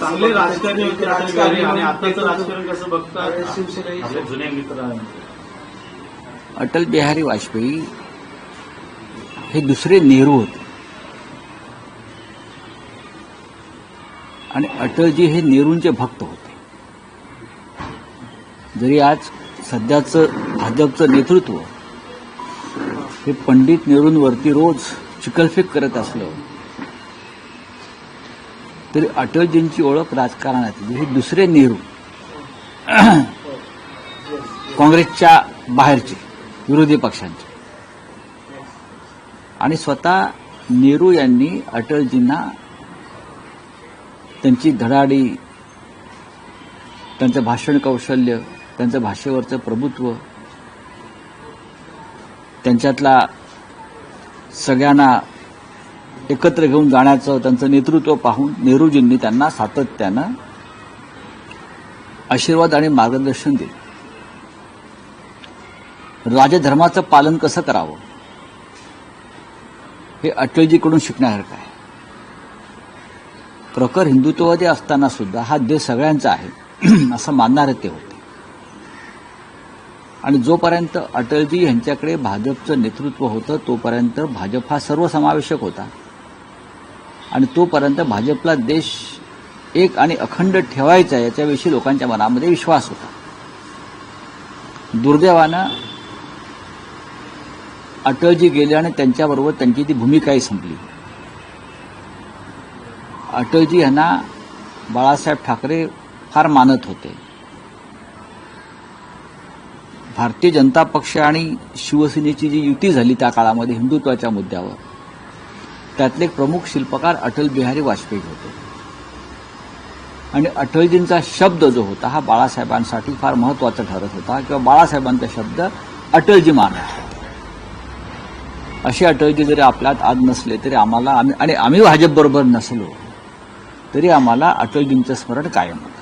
चांगले राजकारणी होते अटल बिहारी आणि आताचं राजकारणी राजकारण कसं बघतात शिवसेना आपले जुने मित्र. अटल बिहारी वाजपेयी हे दुसरे नेहरू होते. आणि अटलजी हे नेहरूंचे भक्त होते. जरी आज सध्याचं भाजपचं नेतृत्व हे पंडित नेहरूंवरती रोज चिकलफेक करत असलं तरी अटलजींची ओळख राजकारणात म्हणजे हे दुसरे नेहरू. काँग्रेसच्या बाहेरचे विरोधी पक्षांचे. आणि स्वतः नेहरू यांनी अटलजींना त्यांची धडाडी त्यांचं भाषण कौशल्य त्यांचं भाषेवरचं प्रभुत्व त्यांच्यातला सगळ्यांना एकत्र घेऊन जाण्याचं त्यांचं नेतृत्व पाहून नेहरूजींनी त्यांना सातत्यानं आशीर्वाद आणि मार्गदर्शन दिले. राजधर्माचं पालन कसं करावं? हे अटलजीकडून शिकण्यासारखं आहे. प्रखर हिंदुत्ववादी असताना सुद्धा हा देश सगळ्यांचा आहे असं मानणारे ते होते. आणि जोपर्यंत अटलजी यांच्याकडे भाजपचं नेतृत्व होतं तोपर्यंत भाजप हा सर्वसमावेशक होता. आणि तोपर्यंत भाजपला देश एक आणि अखंड ठेवायचा याच्याविषयी लोकांच्या मनामध्ये विश्वास होता. दुर्दैवानं अटलजी गेले आणि त्यांच्याबरोबर त्यांची ती भूमिकाही संपली. अटलजी यांना बाळासाहेब ठाकरे फार मानत होते. भारतीय जनता पक्ष आणि शिवसेनेची जी युती झाली त्या काळामध्ये हिंदुत्वाच्या मुद्द्यावर त्यातले एक प्रमुख शिल्पकार अटल बिहारी वाजपेयी होते. आणि अटलजींचा शब्द जो होता हा बाळासाहेबांसाठी फार महत्त्वाचा ठरत होता किंवा बाळासाहेबांचा शब्द अटलजी मानत असे अटलजी जरी आपल्यात आज नसले तरी आम्हाला आम्ही आणि आम्ही भाजपबरोबर नसलो तरी आम्हाला अटलजींचं स्मरण कायम होतं.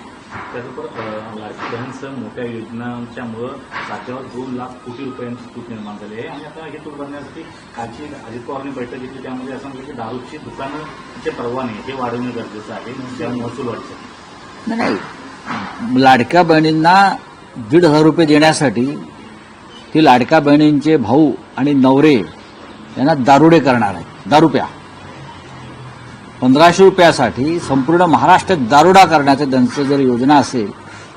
त्याचबरोबर लाडकी बहीणसह मोठ्या योजनांच्यामुळं राज्यावर दोन लाख कोटी रुपयांची तूट निर्माण झाली आहे. आणि आता हे तूट भरण्यासाठी कालची अजित पवारांनी बैठक घेतली. त्यामध्ये असं म्हटलं की दारूची दुकानांचे परवाने हे वाढवणं गरजेचं आहे. त्या महसूल वाढतं नाही लाडक्या बहिणींना दीड हजार रुपये देण्यासाठी ती लाडक्या बहिणींचे भाऊ आणि नवरे यांना दारुडे करणार आहेत. दारुप्या. पंधराशे रुपयासाठी संपूर्ण महाराष्ट्रात दारुडा करण्याचं त्यांचं जर योजना असेल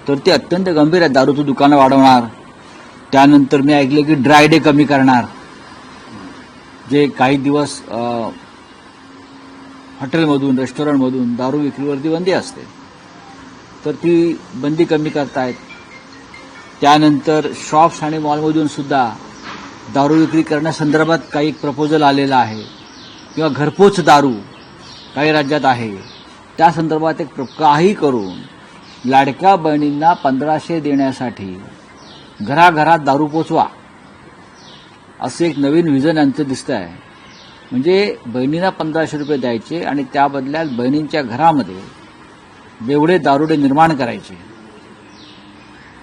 तर ती अत्यंत गंभीर आहे. दारूचं दुकानं वाढवणार. त्यानंतर मी ऐकलं की ड्राय डे कमी करणार. जे काही दिवस हॉटेलमधून रेस्टॉरंटमधून दारू विक्रीवरती बंदी असते तर ती बंदी कमी करतायत. त्यानंतर शॉप्स आणि मॉलमधून सुद्धा दारू विक्री करण्यासंदर्भात काही प्रपोजल आलेलं आहे. किंवा घरपोच दारू काही राज्यात आहे. त्या संदर्भात एक प्र- काही करून लाडक्या बहिणींना पंधराशे देण्यासाठी घराघरात दारू पोचवा. असं एक नवीन विजन यांचं दिसतं आहे म्हणजे बहिणींना पंधराशे रुपये द्यायचे आणि त्या बदल्यात बहिणींच्या घरामध्ये बेवडे दारुडे निर्माण करायचे.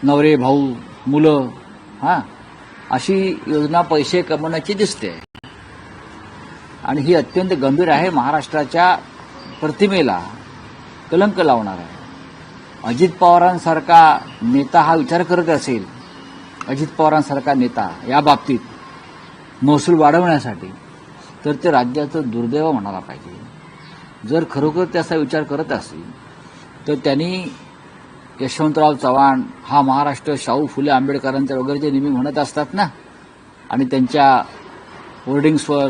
नवरे भाऊ मुलं हां अशी योजना पैसे कमवण्याची दिसते. आणि ही अत्यंत गंभीर आहे. महाराष्ट्राच्या प्रतिमेला कलंक लावणार आहे. अजित पवारांसारखा नेता हा विचार करत असेल अजित पवारांसारखा नेता या बाबतीत महसूल वाढवण्यासाठी तर ते राज्याचं दुर्दैव म्हणायला पाहिजे. जर खरोखर त्याचा विचार करत असतील तर त्यांनी यशवंतराव चव्हाण हा महाराष्ट्र शाहू फुले आंबेडकरांचे वगैरे जे नेहमी म्हणत असतात ना आणि त्यांच्या होर्डिंग्सवर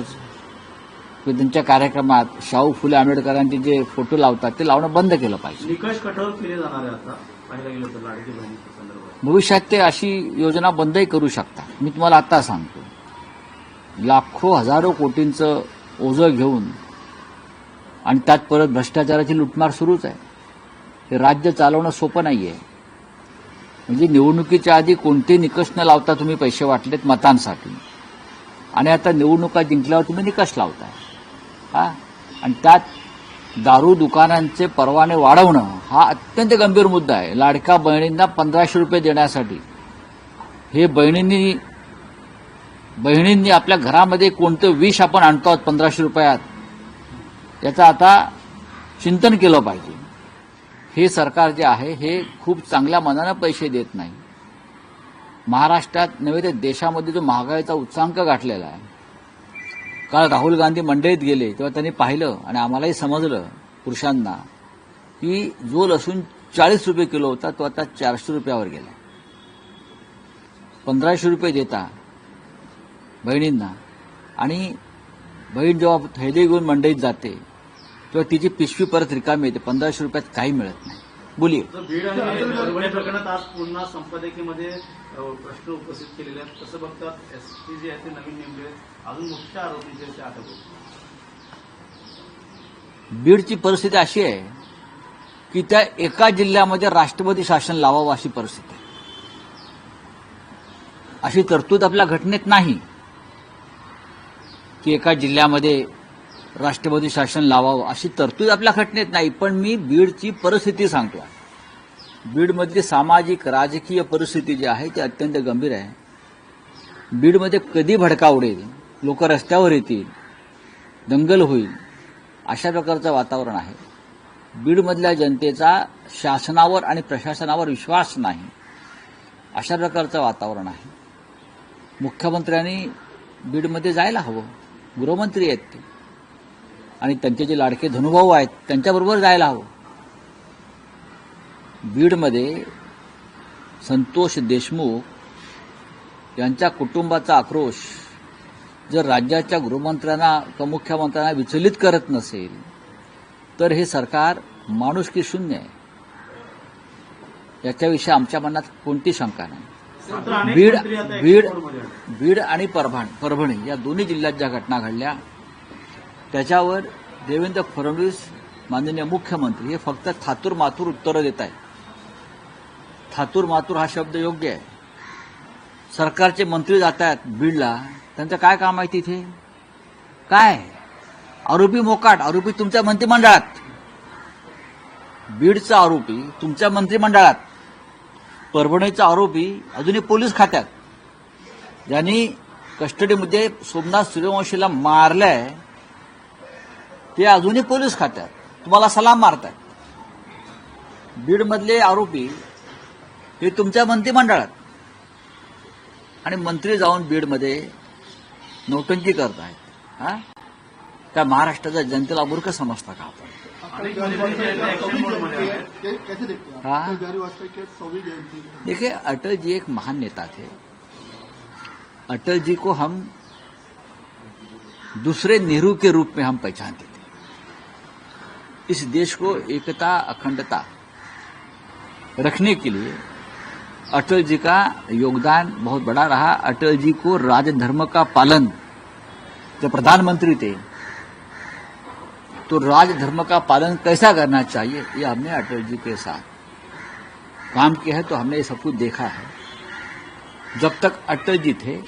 किंवा त्यांच्या कार्यक्रमात शाहू फुले आंबेडकरांचे जे फोटो लावतात ते लावणं बंद केलं पाहिजे. निकष कठोर केले जाणार आहे आता. पाहिलं गेलं तर लाडकी बहिणीच्या संदर्भात. भविष्यात ते अशी योजना बंदही करू शकतात. मी तुम्हाला आता सांगतो. लाखो हजारो कोटींचं ओझं घेऊन आणि त्यात परत भ्रष्टाचाराची लुटमार सुरूच आहे. हे राज्य चालवणं सोपं नाही आहे म्हणजे निवडणुकीच्या आधी कोणते निकष न लावता तुम्ही पैसे वाटलेत मतांसाठी. आणि आता निवडणुका जिंकल्यावर तुम्ही निकष लावताय. हा? आणि त्यात दारू दुकानांचे परवाने वाढवणं हा अत्यंत गंभीर मुद्दा आहे. लाडक्या बहिणींना पंधराशे रुपये देण्यासाठी. हे बहिणींनी बहिणींनी आपल्या घरामध्ये कोणतं विष आपण आणतो आहोत पंधराशे रुपयात याचं आता चिंतन केलं पाहिजे. हे सरकार जे आहे हे खूप चांगल्या मनानं पैसे देत नाही. महाराष्ट्रात नव्हे तर देशामध्ये जो महागाईचा उच्चांक गाठलेला आहे काल राहुल गांधी मंडईत गेले तेव्हा त्यांनी पाहिलं आणि आम्हालाही समजलं पुरुषांना की जो लसूण चाळीस रुपये किलो होता तो आता चारशे रुपयावर गेला. पंधराशे रुपये देता बहिणींना. आणि बहीण जेव्हा थैली घेऊन मंडईत जाते तेव्हा तिची पिशवी परत रिकामी येते पंधराशे रुपयात काही मिळत नाही. बोलिये प्रकरणात आज पुन्हा संपादकीमध्ये प्रश्न उपस्थित केलेले आहेत. कसं बघतात? एस पी जे आहेत ते नवीन नेमले अजून मुख्य आरोपी जे अटक बीडची परिस्थिती अशी आहे की त्या एका जिल्ह्यामध्ये राष्ट्रपती शासन लावावं अशी परिस्थिती आहे. अशी तरतूद आपल्या घटनेत नाही की एका जिल्ह्यामध्ये राष्ट्रपती शासन लावावं अशी तरतूद आपल्या घटनेत नाही पण मी बीडची परिस्थिती सांगतो आहे. बीडमधली सामाजिक राजकीय परिस्थिती जी आहे ती अत्यंत गंभीर आहे. बीडमध्ये कधी भडका उडेल लोक रस्त्यावर येतील दंगल होईल अशा प्रकारचं वातावरण आहे. बीडमधल्या जनतेचा शासनावर आणि प्रशासनावर विश्वास नाही अशा प्रकारचं वातावरण आहे. मुख्यमंत्र्यांनी बीडमध्ये जायला हवं गृहमंत्री आहेत ते. आणि त्यांचे जे लाडके धनुभाऊ आहेत त्यांच्याबरोबर जायला हवं. बीडमध्ये संतोष देशमुख यांच्या कुटुंबाचा आक्रोश जर राज्याच्या गृहमंत्र्यांना किंवा मुख्यमंत्र्यांना विचलित करत नसेल तर हे सरकार माणुसकी शून्य आहे. याच्याविषयी आमच्या मनात कोणती शंका नाही. बीड बीड. बीड आणि परभणी परभणी या दोन्ही जिल्ह्यात ज्या घटना घडल्या त्याच्यावर देवेंद्र फडणवीस माननीय मुख्यमंत्री हे फक्त थातूर मातूर उत्तरं देत आहेत. थातूर मातूर हा शब्द योग्य आहे. सरकारचे मंत्री जात आहेत बीडला त्यांचं काय काम आहे तिथे? काय? आरोपी मोकाट आरोपी तुमच्या मंत्रिमंडळात. बीडचा आरोपी तुमच्या मंत्रिमंडळात. परभणीचा आरोपी अजूनही पोलीस खात्यात. ज्यांनी कस्टडीमध्ये सोमनाथ सूर्यवंशीला मारलंय ते अजूनही पोलीस खात्यात. तुम्हाला सलाम मारतात बीडमधले आरोपी हे तुमच्या मंत्रिमंडळात. आणि मंत्री जाऊन बीडमध्ये नौटंकी करत आहेत हा? त्या महाराष्ट्राच्या जनतेला मूर्ख समजता का आपण? हाँ। अटल देखिए अटल जी एक महान नेता थे. अटल जी को हम दूसरे नेहरू के रूप में हम पहचानते इस देश को एकता, अखंडता रखने के लिए अटल जी का योगदान बहुत बड़ा रहा। अटल जी को राजधर्म का पालन जब प्रधानमंत्री थे तो राजधर्म का पालन कैसा करना चाहिए, ये हमने अटल जी के साथ काम किया है तो हमने ये सब कुछ देखा है। जब तक अटल जी थे,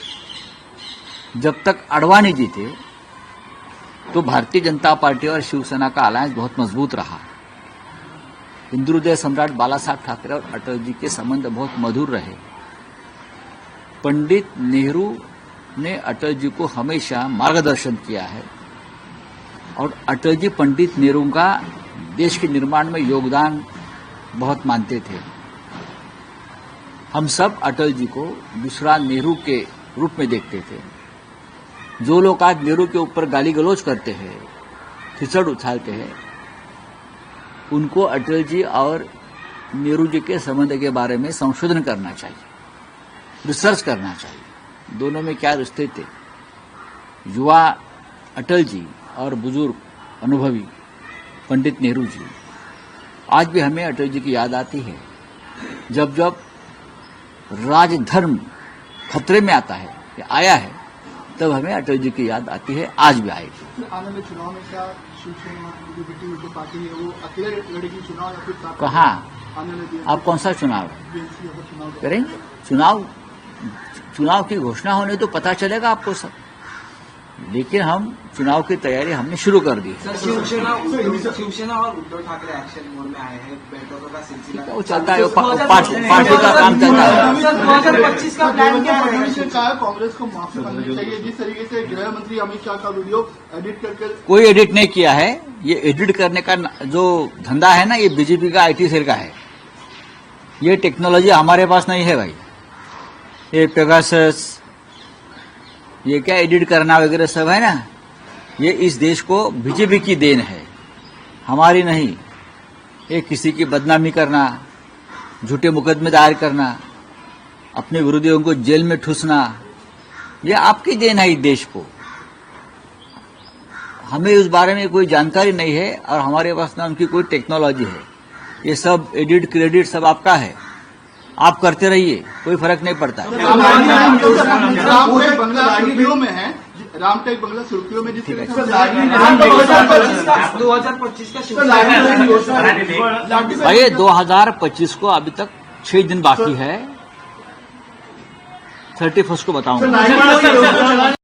जब तक अडवाणी जी थे तो भारतीय जनता पार्टी और शिवसेना का अलायंस बहुत मज़बूत रहा। हिंदू हृदय सम्राट बाला साहब ठाकरे और अटल जी के संबंध बहुत मधुर रहे। पंडित नेहरू ने अटल जी को हमेशा मार्गदर्शन किया है और अटल जी पंडित नेहरू का देश के निर्माण में योगदान बहुत मानते थे। हम सब अटल जी को दूसरा नेहरू के रूप में देखते थे। जो लोग आज नेहरू के ऊपर गाली गलौज करते हैं खिचड़ उछालते हैं, उनको अटल जी और नेहरू जी के संबंध के बारे में संशोधन करना चाहिए, रिसर्च करना चाहिए। दोनों में क्या रिश्ते थे युवा अटल जी और बुज़ुर्ग अनुभवी पंडित नेहरू जी, आज भी हमें अटल जी की याद आती है, जब जब राजधर्म खतरे में आता है या आया है तब हमें अटल जी की याद आती है आज भी आएगी। आने में चुनाव में क्या कहाँ? आप कौन सा चुनाव है? चुनाव चुनाव की घोषणा होने तो पता चलेगा आपको सब। लेकिन हम चुनाव की तैयारी हमने शुरू कर दी शिवसेना और उद्धव ठाकरे एक्शन मोड में आए हैं। बैठकों का सिलसिला वो चलता है पार्टी पार्टी का काम चलता है। सर, 2025 का प्लान क्या है? है, कांग्रेस को माफ़ी मांगनी चाहिए। जिस तरीके से गृह मंत्री अमित शाह का वीडियो एडिट करके कोई एडिट नहीं किया है। ये एडिट करने का जो धंधा है ना ये बीजेपी का आईटी सेल का है। ये टेक्नोलॉजी हमारे पास नहीं है भाई। ये पेगासस ये क्या एडिट करना वगैरह सब है ना? ये इस देश को बीजेपी की देन है। हमारी नहीं। ये किसी की बदनामी करना, झूठे मुकदमे दायर करना, अपने विरोधियों को जेल में ठूसना, ये आपकी देन है इस देश को। हमें उस बारे में कोई जानकारी नहीं है और हमारे पास ना उनकी कोई टेक्नोलॉजी है। ये सब एडिट क्रेडिट सब आपका है। आप करते रहिए कोई फ़र्क नहीं पड़ता। रामटेक बंगला सुर्खियों में है रामटेक बंगला सुर्खियों में जिस ठीक है। दो हज़ार पच्चीस का अरे दो हज़ार पच्चीस को अभी तक छह दिन बाकी है। थर्टी फ़र्स्ट को बताऊँगा।